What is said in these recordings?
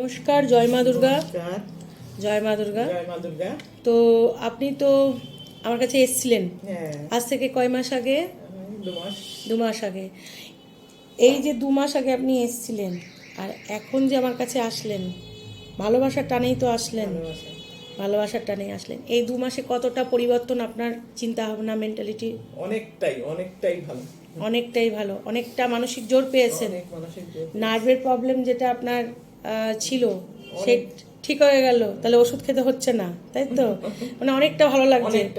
নমস্কার জয় মা দুর্গা। জয় মা দুর্গা। জয় মা দুর্গা। তো আপনি তো আমার কাছে এসেছিলেন। হ্যাঁ। আজ থেকে কয় মাস আগে? দু মাস। আগে। এই যে দু মাস আগে আপনি এসেছিলেন আর এখন যে আমার কাছে আসলেন ভালোবাসার টানেই তো আসলেন। ভালোবাসার টানেই আসলেন। এই দু মাসে কতটা পরিবর্তন আপনার চিন্তা ভাবনা মেন্টালিটি অনেকটাই অনেকটাই ভালো। অনেকটাই ভালো। অনেকটা মানসিক জোর পেয়েছেন। নার্ভের প্রবলেম যেটা আপনার ছিল। সে ঠিক হয়ে গেল। তাহলে ওষুধ খেতে হচ্ছে না তাই তো? মানে অনেকটা ভালো লাগছে।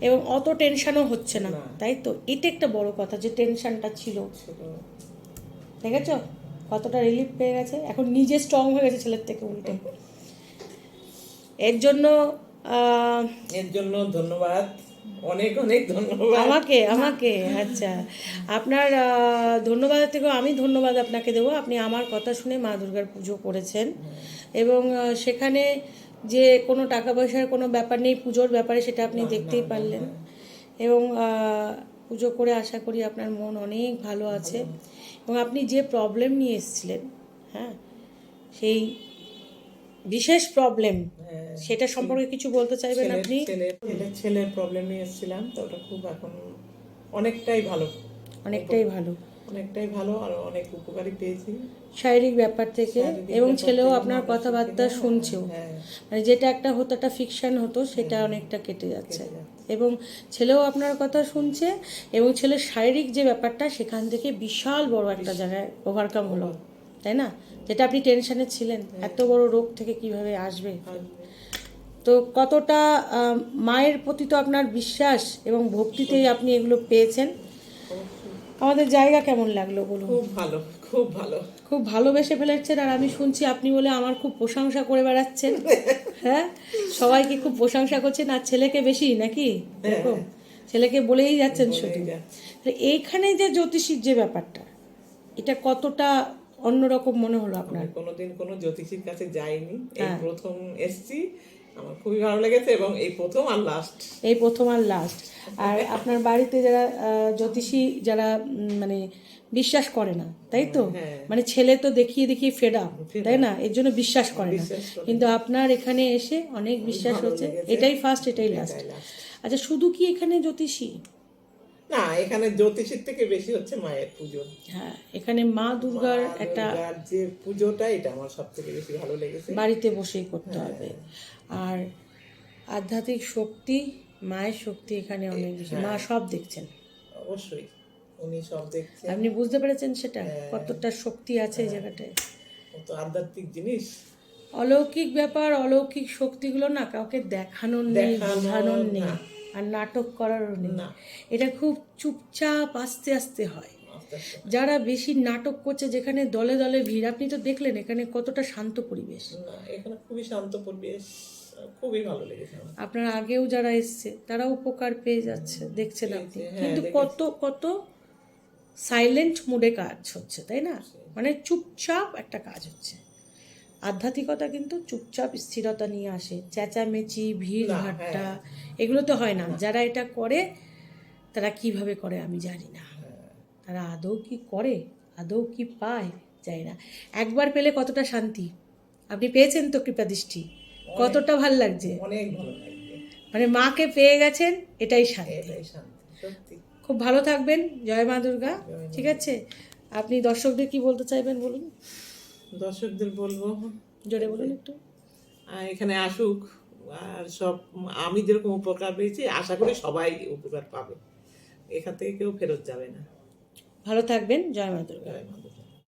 এবং অত টেনশনও হচ্ছে না। তাই তো? এটা একটা বড় কথা যে টেনশনটা ছিল। ছিল। দেখেছ? কতটা রিলিফ পেয়ে গেছে? এখন নিজে স্ট্রং হয়ে গেছে ছেলের থেকে উল্টে। এর জন্য এর জন্য ধন্যবাদ। অনেক অনেক ধন্যবাদ। আমাকে আমাকে আচ্ছা। আপনার আহ, ধন্যবাদের থেকেও আমি ধন্যবাদ আপনাকে দেবো। আপনি আমার কথা শুনে মা দুর্গার পুজো করেছেন। এবং সেখানে যে কোনো টাকা পয়সার কোনো ব্যাপার নেই পুজোর ব্যাপারে সেটা আপনি দেখতেই পারলেন। এবং পুজো করে আশা করি আপনার মন অনেক ভালো আছে। এবং আপনি যে প্রবলেম নিয়ে এসেছিলেন হ্যাঁ সেই বিশেষ প্রবলেম হ্যাঁ, সেটা সম্পর্কে কিছু বলতে চাইবেন আপনি? ছেলের প্রবলেম নিয়ে এসেছিলাম তো ওটা খুব এখন অনেকটাই ভালো। অনেকটাই ভালো। অনেকটাই ভালো আর অনেক উপকারী পেয়েছি। শারীরিক ব্যাপার থেকে এবং ছেলেও আপনার কথাবার্তা শুনছেও। হ্যাঁ। মানে যেটা একটা হতো একটা ফিকশন হতো সেটা অনেকটা কেটে যাচ্ছে। এবং ছেলেও আপনার কথা শুনছে এবং ছেলের শারীরিক যে ব্যাপারটা সেখান থেকে বিশাল বড় একটা জায়গায় ওভারকাম হলো। তাই না? যেটা আপনি টেনশনে ছিলেন এত বড় রোগ থেকে কীভাবে আসবে? তো কতটা মায়ের প্রতি তো আপনার বিশ্বাস এবং ভক্তিতেই আপনি এগুলো পেয়েছেন? আমাদের জায়গা কেমন লাগল বলুন? খুব ভালো খুব ভালো। খুব ভালোবেসে ফেলেছেন আর আমি শুনছি আপনি বলে আমার খুব প্রশংসা করে বেড়াচ্ছেন। হ্যাঁ? সবাইকে খুব প্রশংসা করছেন আর ছেলেকে বেশি নাকি? এরকম ছেলেকে বলেই যাচ্ছেন শুধু। এইখানে যে জ্যোতিষীর যে ব্যাপারটা এটা কতটা অন্যরকম মনে হলো আপনার। কোনোদিন কোনো জ্যোতিষীর কাছে যাইনি। এই হ্যাঁ। প্রথম এসছি। আমার খুবই ভালো লেগেছে এবং এই প্রথম আর লাস্ট এই প্রথম আর লাস্ট আর আপনার বাড়িতে যারা জ্যোতিষী যারা মানে বিশ্বাস করে না তাই তো? হ্যাঁ। মানে ছেলে তো দেখিয়ে দেখিয়ে ফেডা তাই না? এর জন্য বিশ্বাস করে না। কিন্তু আপনার এখানে এসে অনেক বিশ্বাস হচ্ছে। এটাই ফার্স্ট এটাই লাস্ট আচ্ছা শুধু কি এখানে জ্যোতিষী? না এখানে জ্যোতিষীর থেকে বেশি হচ্ছে মায়ের পুজো। হ্যাঁ এখানে মা দুর্গার একটা যে পুজোটা এটা আমার সব থেকে বেশি ভালো লেগেছে। বাড়িতে বসেই করতে হবে। আর আধ্যাত্মিক শক্তি মায়ের শক্তি এখানে অনেক বেশি। মা সব দেখছেন। অবশ্যই উনি সব দেখছে আপনি বুঝতে পেরেছেন সেটা? কতটা শক্তি আছে এই জায়গাটায়? কত আধ্যাত্মিক জিনিস। অলৌকিক ব্যাপার অলৌকিক শক্তিগুলো না কাউকে দেখানোর নেই বোঝানোর নেই। আর নাটক করারও নেই। না। এটা খুব চুপচাপ আস্তে আস্তে হয়। যারা বেশি নাটক করছে যেখানে দলে দলে ভিড় আপনি তো দেখলেন এখানে কতটা শান্ত পরিবেশ। এখানে খুবই শান্ত পরিবেশ খুবই ভালো লেগেছে আপনার আগেও যারা এসছে তারা উপকার পেয়ে যাচ্ছে দেখছেন আপনি। হ্যাঁ, কিন্তু কত কত সাইলেন্ট মুডে কাজ হচ্ছে তাই না? মানে চুপচাপ একটা কাজ হচ্ছে। আধ্যাত্মিকতা কিন্তু চুপচাপ স্থিরতা নিয়ে আসে। চেঁচামেচি ভিড় না, ভাট্টা হ্যাঁ। এগুলো তো হয় না। যারা এটা করে তারা কীভাবে করে আমি জানি না। তারা আদৌ কি করে আদৌ কি পায় জানি না। একবার পেলে কতটা শান্তি? আপনি পেয়েছেন তো কৃপা দৃষ্টি? কতটা ভালো লাগছে? অনেক ভালো মানে মাকে পেয়ে গেছেন এটাই শান্তি। খুব ভালো থাকবেন। জয় মা দুর্গা। ঠিক আছে? আপনি দর্শকদের কি বলতে চাইবেন বলুন? দর্শকদের বলব। জোরে বলুন একটু। এখানে আসুক আর সব আমি যেরকম উপকার পেয়েছি আশা করি সবাই উপকার পাবে। এখান থেকে কেউ ফেরত যাবে না। ভালো থাকবেন। জয় মা দুর্গা। জয় মা দুর্গা।